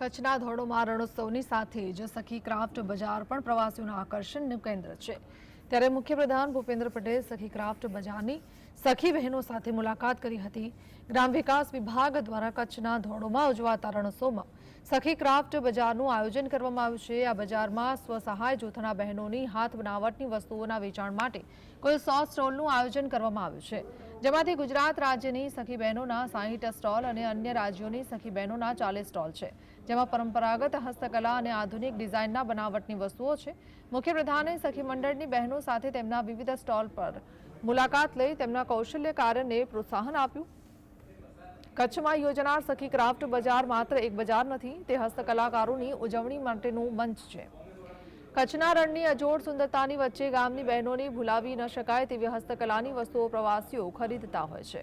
કચ્છના ધોરડોમાં રણોત્સવની સાથે જ સખી ક્રાફ્ટ બજાર પણ પ્રવાસીઓના આકર્ષણનું કેન્દ્ર છે. ત્યારે મુખ્યપ્રધાન ભૂપેન્દ્ર પટેલ સખી ક્રાફ્ટ બજારની સખી બહેનો સાથે મુલાકાત કરી હતી. ગ્રામ વિકાસ વિભાગ દ્વારા કચ્છના ધોરડોમાં ઉજવાતા રણોત્સવમાં સખી ક્રાફ્ટ બજારનું આયોજન કરવામાં આવ્યું છે. આ બજારમાં સ્વસહાય જૂથના બહેનોની હાથ બનાવટની વસ્તુઓના વેચાણ માટે કુલ સો સ્ટોલનું આયોજન કરવામાં આવ્યું છે. જેમાંથી ગુજરાત રાજ્યની સખી બહેનોના સાહીઠ સ્ટોલ અને અન્ય રાજ્યોની સખી બહેનોના ચાલીસ સ્ટોલ છે. જેમાં પરંપરાગત હસ્તકલા અને આધુનિક ડિઝાઇનના બનાવટની વસ્તુઓ છે. મુખ્યપ્રધાને સખી મંડળની બહેનો સાથે તેમના વિવિધ સ્ટોલ પર મુલાકાત લઈ તેમના કૌશલ્ય કાર્યને પ્રોત્સાહન આપ્યું. કચ્છમાં યોજનાર સખી ક્રાફ્ટ બજાર માત્ર એક બજાર નથી, તે હસ્તકલાકારોની ઉજવણી માટેનું મંચ છે. કચ્છના રણની અજોડ સુંદરતાની વચ્ચે ગામની બહેનોને ભૂલાવી ન શકાય તેવી હસ્તકલાની વસ્તુઓ પ્રવાસીઓ ખરીદતા હોય છે.